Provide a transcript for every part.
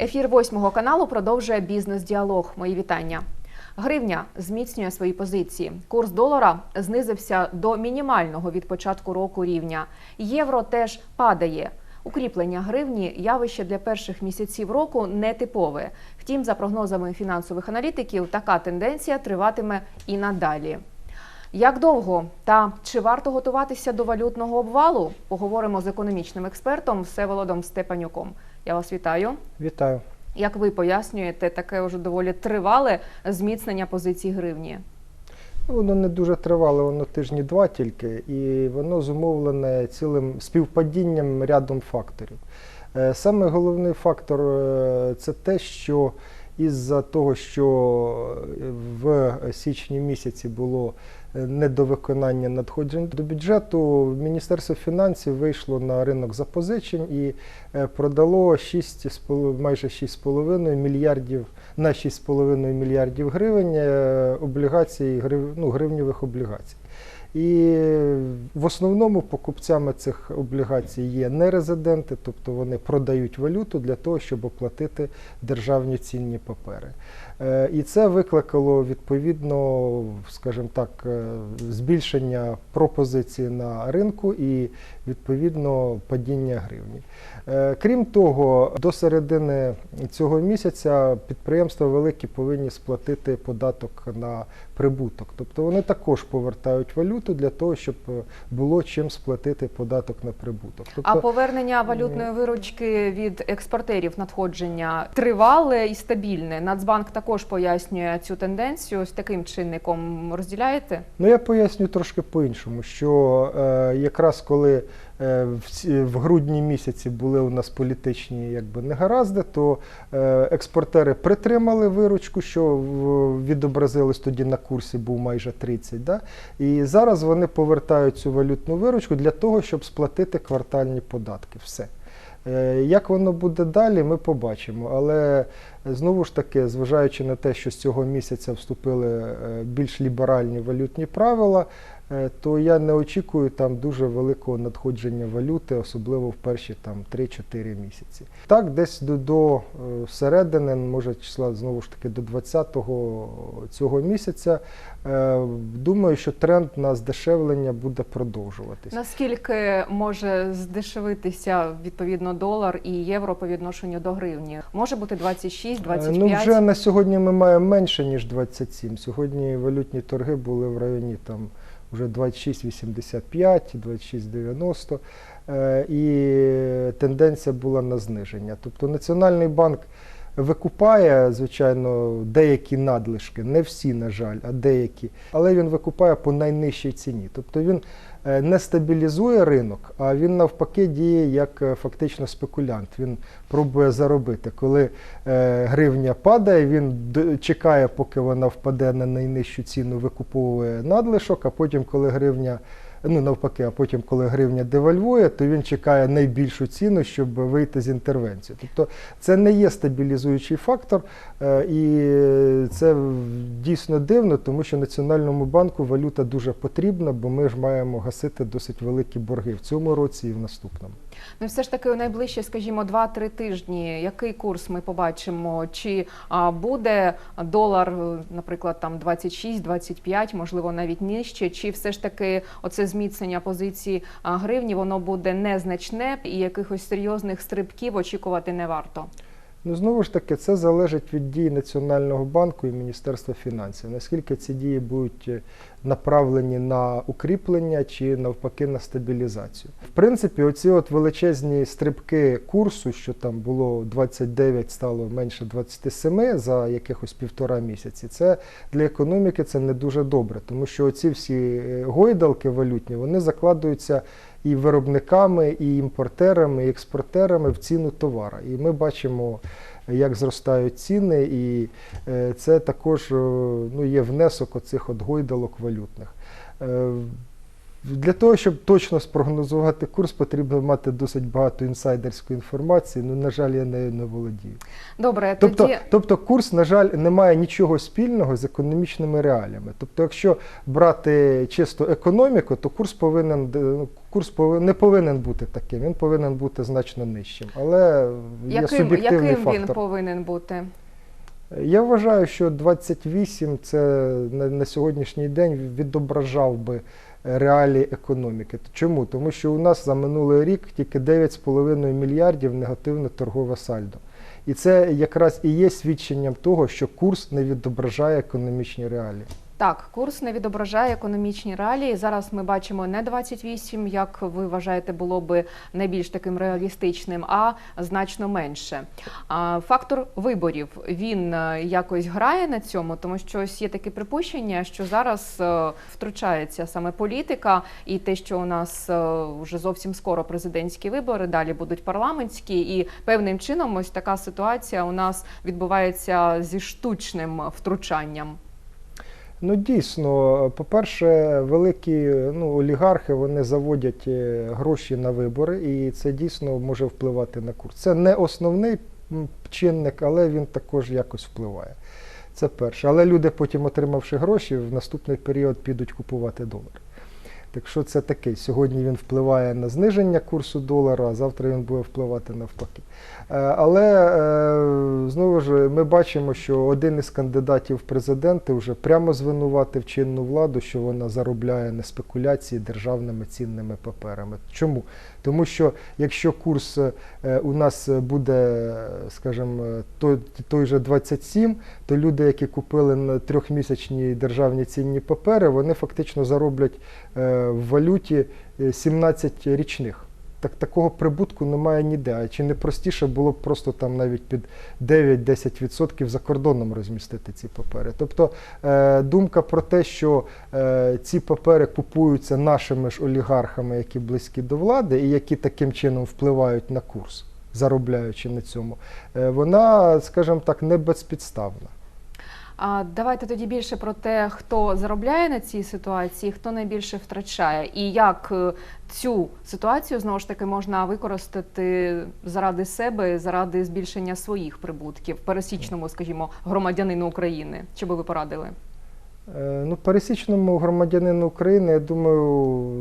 Ефір восьмого каналу продовжує бізнес-діалог. Мої вітання. Гривня зміцнює свої позиції. Курс долара знизився до мінімального від початку року рівня. Євро теж падає. Укріплення гривні явище для перших місяців року нетипове. Втім, за прогнозами фінансових аналітиків, така тенденція триватиме і надалі. Як довго та чи варто готуватися до валютного обвалу? Поговоримо з економічним експертом Всеволодом Степанюком. Я вас вітаю. Вітаю. Як ви пояснюєте таке вже доволі тривале зміцнення позицій гривні? Ну, Воно не дуже тривале, воно тижні два тільки, і воно зумовлене цілим співпадінням рядом факторів. Е, Саме головний фактор е, це те, що із-за того, що в січні місяці було е, недовиконання надходжень до бюджету, Міністерство фінансів вийшло на ринок запозичень і е, продало 6, з поло- майже 6,5 мільярдів на 6,5 мільярдів гривень е, облігацій, ну, гривневих облігацій. І в основному покупцями цих облігацій є нерезиденти, тобто вони продають валюту для того, щоб оплатити державні цінні папери. Е, І це викликало відповідно, скажімо так, е, збільшення пропозиції на ринку і відповідно падіння гривні. Е, Крім того, до середини цього місяця підприємства великі повинні сплатити податок на прибуток. Тобто вони також повертають валюту для того, щоб е, було чим сплатити податок на прибуток. Тобто, А повернення валютної виручки від експортерів надходження тривале і стабільне. Нацбанк також пояснює цю тенденцію. Ось таким чинником розділяєте? Ну я поясню трошки по-іншому, що е, якраз коли е, в, в грудні місяці були у нас політичні якби, негаразди, то е, експортери притримали виручку, що відобразилось тоді на курсі, був майже 30. Да? І зараз вони повертають цю валютну виручку для того, щоб сплатити квартальні податки. Все. Е, Як воно буде далі, ми побачимо. Але знову ж таки, зважаючи на те, що з цього місяця вступили е, більш ліберальні валютні правила, е, то я не очікую там дуже великого надходження валюти, особливо в перші там 3-4 місяці. Так, десь до, до е, середини, може числа знову ж таки до 20-го цього місяця. Думаю, що тренд на здешевлення буде продовжуватись. Наскільки може здешевитися відповідно долар і євро по відношенню до гривні? Може бути 26, 25? Ну, вже на сьогодні ми маємо менше, ніж 27. Сьогодні валютні торги були в районі там вже 26,85, 26,90. Е, І тенденція була на зниження. Тобто Національний банк викупає, звичайно, деякі надлишки, не всі, на жаль, а деякі, але він викупає по найнижчій ціні. Тобто він е, не стабілізує ринок, а він навпаки діє як е, фактично спекулянт. Він пробує заробити. Коли е, гривня падає, він чекає, поки вона впаде на найнижчу ціну, викуповує надлишок, а потім, коли гривня. Ну, навпаки, а потім, коли гривня девальвує, то він чекає найбільшу ціну, щоб вийти з інтервенції. Тобто це не є стабілізуючий фактор, е, і це дійсно дивно, тому що Національному банку валюта дуже потрібна, бо ми ж маємо гасити досить великі борги в цьому році і в наступному. Ну, все ж таки, у найближчі, скажімо, 2-3 тижні, який курс ми побачимо? Чи буде долар, е, наприклад, там 26-25, можливо, навіть нижче, чи все ж таки оце зміцнення позиції гривні, воно буде незначне і якихось серйозних стрибків очікувати не варто? Ну, знову ж таки, це залежить від дій Національного банку і Міністерства фінансів. Наскільки ці дії будуть е, направлені на укріплення чи навпаки на стабілізацію. В принципі, оці от величезні стрибки курсу, що там було 29, стало менше 27 за якихось півтора місяці, це для економіки це не дуже добре, тому що оці всі е, гойдалки валютні вони закладуються і виробниками, і імпортерами, і експортерами в ціну товара. І ми бачимо, як зростають ціни, і е, це також е, ну, є внесок оцих от гойдалок валютних. Е, Для того, щоб точно спрогнозувати курс, потрібно мати досить багато інсайдерської інформації. Ну, на жаль, я нею не володію. Добре, Тобто, тоді тобто курс, на жаль, не має нічого спільного з економічними реаліями. Тобто, якщо брати чисто економіку, то курс повинен ну, курс повинен, не повинен бути таким, він повинен бути значно нижчим. Але є яким, суб'єктивний яким він повинен бути? Я вважаю, що 28 це на, на сьогоднішній день відображав би реалії економіки. Чому? Тому що у нас за минулий рік тільки 9,5 мільярдів негативне торгове сальдо. І це якраз і є свідченням того, що курс не відображає економічні реалії. Так, курс не відображає економічні реалії. Зараз ми бачимо не 28, як ви вважаєте, було би найбільш таким реалістичним, а значно менше. Фактор виборів він е, якось грає на цьому, тому що ось є таке припущення, що зараз е, втручається саме політика, і те, що у нас е, вже зовсім скоро президентські вибори, далі будуть парламентські, і певним чином ось така ситуація у нас відбувається зі штучним втручанням. Ну дійсно, по-перше, великі ну, олігархи вони заводять е, гроші на вибори, і це дійсно може впливати на курс. Це не основний чинник, але він також якось впливає. Це перше. Але люди, потім, отримавши гроші, в наступний період підуть купувати долар. Так що це такий. Сьогодні він впливає на зниження курсу долара, а завтра він буде впливати навпаки. Е, Але е, знову ж ми бачимо, що один із кандидатів в президенти вже прямо звинуватив чинну владу, що вона заробляє на спекуляції державними цінними паперами. Чому? Тому що якщо курс е, у нас буде, скажімо, той, той же 27, то люди, які купили на трьохмісячні державні цінні папери, вони фактично зароблять в валюті е, 17 річних. Так такого прибутку немає ніде. А чи не простіше було б просто там навіть під 9-10% за кордоном розмістити ці папери? Тобто е, думка про те, що е, ці папери купуються нашими ж олігархами, які близькі до влади, і які таким чином впливають на курс, заробляючи на цьому, е, вона, скажімо так, не безпідставна. А давайте тоді більше про те, хто заробляє на цій ситуації, хто найбільше втрачає, і як е, цю ситуацію знову ж таки можна використати заради себе, заради збільшення своїх прибутків, пересічному, скажімо, громадянину України. Що би ви порадили? Е, Ну, пересічному громадянину України, я думаю,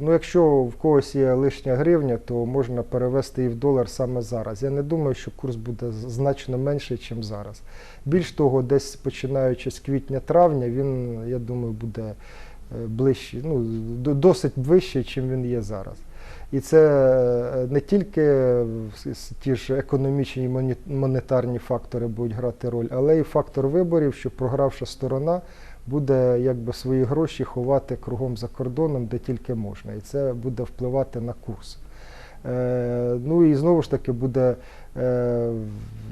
ну якщо в когось є лишня гривня, то можна перевести і в долар саме зараз. Я не думаю, що курс буде значно менший, ніж зараз. Більш того, десь починаючи з квітня-травня, він, я думаю, буде е, ближчий, ну, досить вищий, ніж він є зараз. І це е, не тільки ті ж економічні і монетарні фактори будуть грати роль, але і фактор виборів, що програвша сторона буде якби свої гроші ховати кругом за кордоном, де тільки можна. І це буде впливати на курс. Е, ну і знову ж таки буде е,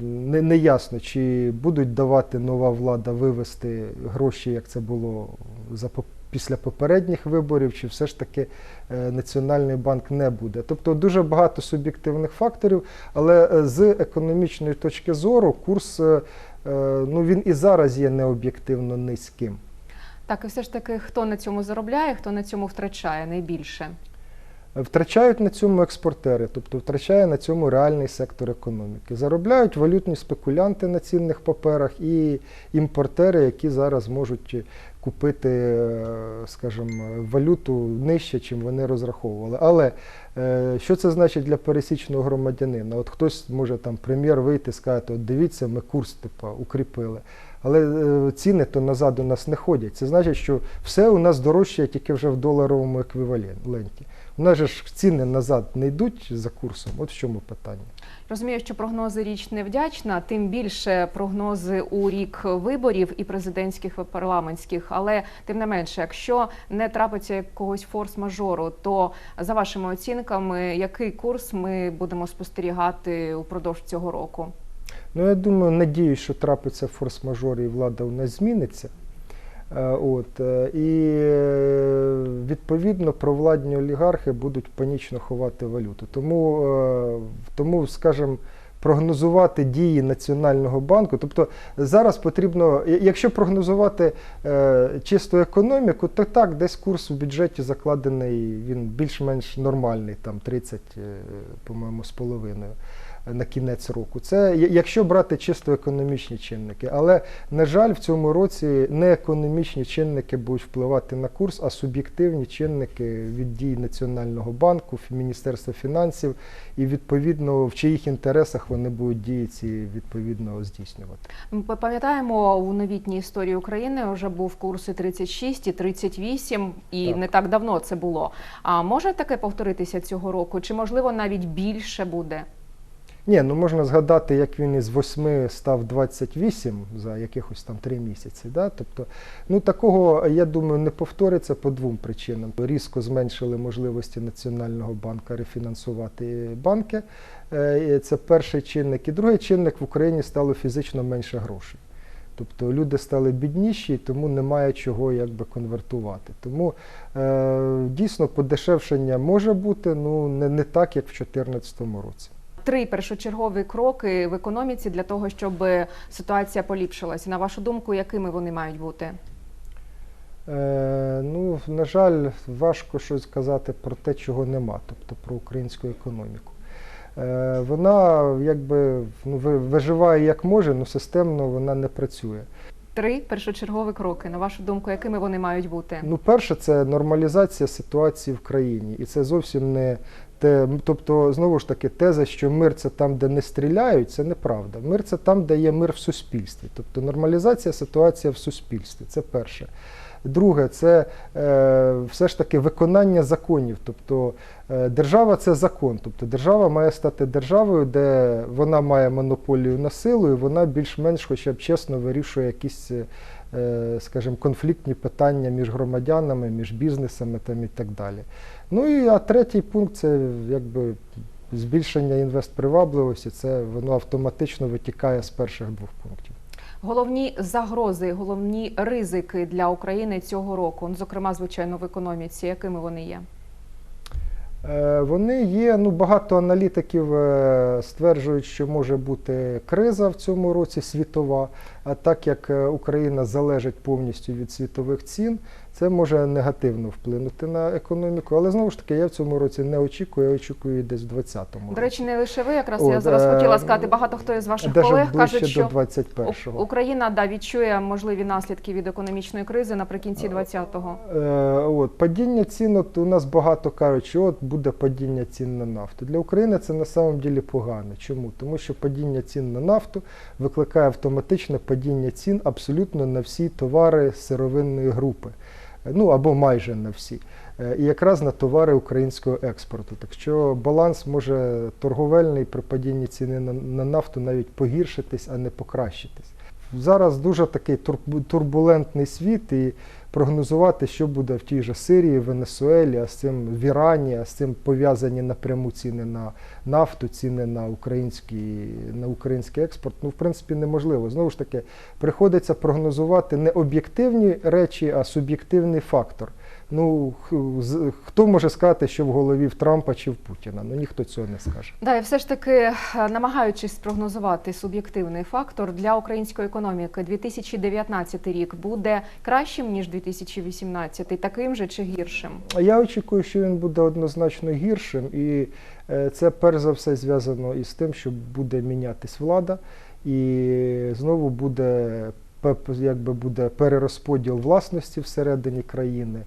не, неясно, чи будуть давати нова влада вивести гроші, як це було за після попередніх виборів, чи все ж таки е, Національний банк не буде. Тобто дуже багато суб'єктивних факторів, але з економічної точки зору курс ну, він і зараз є необ'єктивно низьким. Так, і все ж таки, хто на цьому заробляє, хто на цьому втрачає найбільше? Втрачають на цьому експортери, тобто втрачає на цьому реальний сектор економіки. Заробляють валютні спекулянти на цінних паперах і імпортери, які зараз можуть купити, е, скажімо, валюту нижче, чим вони розраховували. Але е, що це значить для пересічного громадянина? От хтось може там прем'єр вийти і сказати, от дивіться, ми курс типа укріпили. Але е, ціни то назад у нас не ходять. Це значить, що все у нас дорожчає тільки вже в доларовому еквіваленті. У нас же ж ціни назад не йдуть за курсом. От в чому питання. Розумію, що прогнози річ невдячна, тим більше прогнози у рік виборів і президентських і парламентських. Але тим не менше, якщо не трапиться якогось форс-мажору, то за вашими оцінками, який курс ми будемо спостерігати упродовж цього року? Ну, я думаю, надіюсь, що трапиться форс-мажор і влада у нас зміниться. Е, От, е, і е, відповідно провладні олігархи будуть панічно ховати валюту. Тому, тому скажімо, прогнозувати дії Національного банку. Тобто зараз потрібно, якщо прогнозувати е, чисту економіку, то так, десь курс у бюджеті закладений, він більш-менш нормальний, там 30, е, по-моєму, з половиною на кінець року. Це якщо брати чисто економічні чинники. Але, на жаль, в цьому році не економічні чинники будуть впливати на курс, а суб'єктивні чинники від дій Національного банку, Міністерства фінансів, і відповідно в чиїх інтересах вони будуть дії ці відповідно здійснювати. Ми пам'ятаємо, у новітній історії України вже був курс і 36, і 38, і Так. не так давно це було. А може таке повторитися цього року? Чи можливо навіть більше буде? Ні, ну можна згадати, як він із 8 став 28 за якихось там 3 місяці. Да? Тобто, ну такого, я думаю, не повториться по двом причинам. Різко зменшили можливості Національного банку рефінансувати банки. Е, Це перший чинник. І другий чинник в Україні стало фізично менше грошей. Тобто люди стали бідніші, тому немає чого якби конвертувати. Тому е, дійсно подешевшення може бути, ну не, не так, як в 2014 році. Три першочергові кроки в економіці для того, щоб ситуація поліпшилася. На вашу думку, якими вони мають бути? Е, ну, на жаль, важко щось сказати про те, чого нема, тобто про українську економіку. Е, вона якби ну, виживає як може, але системно вона не працює. Три першочергові кроки. На вашу думку, якими вони мають бути? Ну, перше, це нормалізація ситуації в країні. І це зовсім не те. Тобто, знову ж таки, теза, що мир це там, де не стріляють, це неправда. Мир це там, де є мир в суспільстві. Тобто нормалізація ситуації в суспільстві. Це перше. Друге, це е, все ж таки виконання законів. Тобто е, держава це закон. Тобто держава має стати державою, де вона має монополію на силу, і вона більш-менш хоча б чесно вирішує якісь, е, скажімо, конфліктні питання між громадянами, між бізнесами там і так далі. Ну і а третій пункт це якби збільшення інвестпривабливості. Це воно автоматично витікає з перших двох пунктів. Головні загрози, головні ризики для України цього року, ну, зокрема, звичайно, в економіці, якими вони є? Е, Вони є, ну багато аналітиків е, стверджують, що може бути криза в цьому році світова. А так як е, Україна залежить повністю від світових цін, це може негативно вплинути на економіку. Але знову ж таки, я в цьому році не очікую, я очікую десь в 2020 До речі, не лише ви, якраз От, я зараз е, хотіла сказати, багато хто із ваших колег кажуть, що до 21-го. Україна да відчує можливі наслідки від економічної кризи наприкінці 20-го. Е, от, падіння цін, от у нас багато кажуть, що от буде падіння цін на нафту. Для України це на самом ділі погано. Чому? Тому що падіння цін на нафту викликає автоматичне падіння цін абсолютно на всі товари сировинної групи. Ну або майже на всі. Е, І якраз на товари українського експорту. Так що баланс може торговельний при падінні ціни на, на нафту навіть погіршитись, а не покращитись. Зараз дуже такий тур- турбулентний світ, і прогнозувати, що буде в тій же Сирії, Венесуелі, а з цим в Ірані, а з цим пов'язані напряму ціни на нафту, ціни на український, на український експорт, ну в принципі неможливо. Знову ж таки, приходиться прогнозувати не об'єктивні речі, а суб'єктивний фактор. Ну хто може сказати, що в голові в Трампа чи в Путіна? Ну ніхто цього не скаже. Да, і все ж таки, е, намагаючись спрогнозувати суб'єктивний фактор для української економіки, 2019 рік буде кращим ніж 2018, таким же чи гіршим? Я очікую, що він буде однозначно гіршим, і е, це перш за все зв'язано із тим, що буде мінятись влада, і знову буде якби буде перерозподіл власності всередині країни,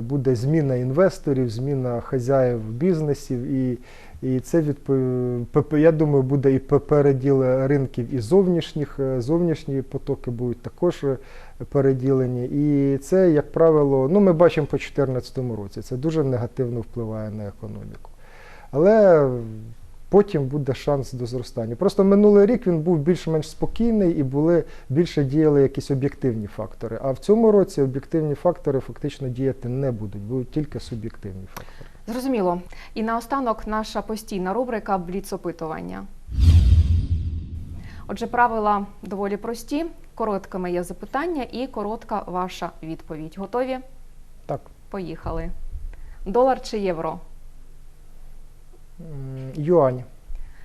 буде зміна інвесторів, зміна хазяїв бізнесів, і, і це відпо- пе- я думаю, буде і пе- переділ ринків і зовнішніх, е, зовнішні потоки будуть також е, переділені. І це, як правило, ну ми бачимо по 2014 році, це дуже негативно впливає на економіку. Але потім буде шанс до зростання. Просто минулий рік він був більш-менш спокійний і були більше діяли якісь об'єктивні фактори. А в цьому році об'єктивні фактори фактично діяти не будуть, будуть тільки суб'єктивні фактори. Зрозуміло. І наостанок наша постійна рубрика Бліц-опитування. Отже, правила доволі прості. Коротке моє запитання і коротка ваша відповідь. Готові? Так. Поїхали. Долар чи євро? М, Юань,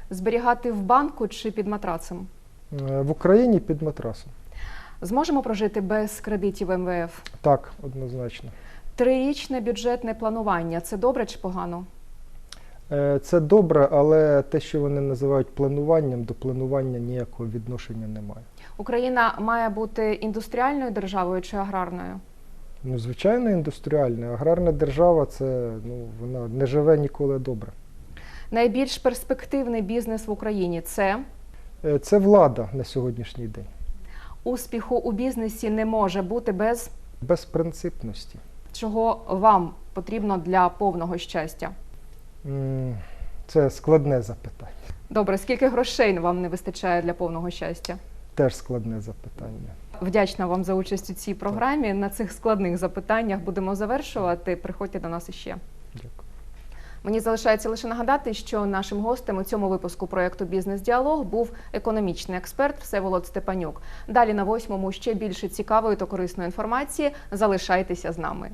Зберігати в банку чи під матрацем? Е, В Україні під матрасом. Зможемо прожити без кредитів МВФ? Так, однозначно. Трирічне бюджетне планування це добре чи погано? Е, Це добре, але те, що вони називають плануванням, до планування ніякого відношення немає. Україна має бути індустріальною державою чи аграрною? Ну, звичайно, індустріальна. Аграрна держава це ну, вона не живе ніколи добре. Найбільш перспективний бізнес в Україні це Е, Це влада на сьогоднішній день. успіху у бізнесі не може бути без Безпринципності. чого вам потрібно для повного щастя. Це складне запитання. Добре, скільки грошей вам не вистачає для повного щастя? Теж складне запитання. Вдячна вам за участь у цій програмі. На цих складних запитаннях будемо завершувати. Приходьте до нас іще. Дякую. Мені залишається лише нагадати, що нашим гостем у цьому випуску проєкту Бізнес-діалог був економічний експерт Всеволод Степанюк. Далі на восьмому ще більше цікавої та корисної інформації. Залишайтеся з нами.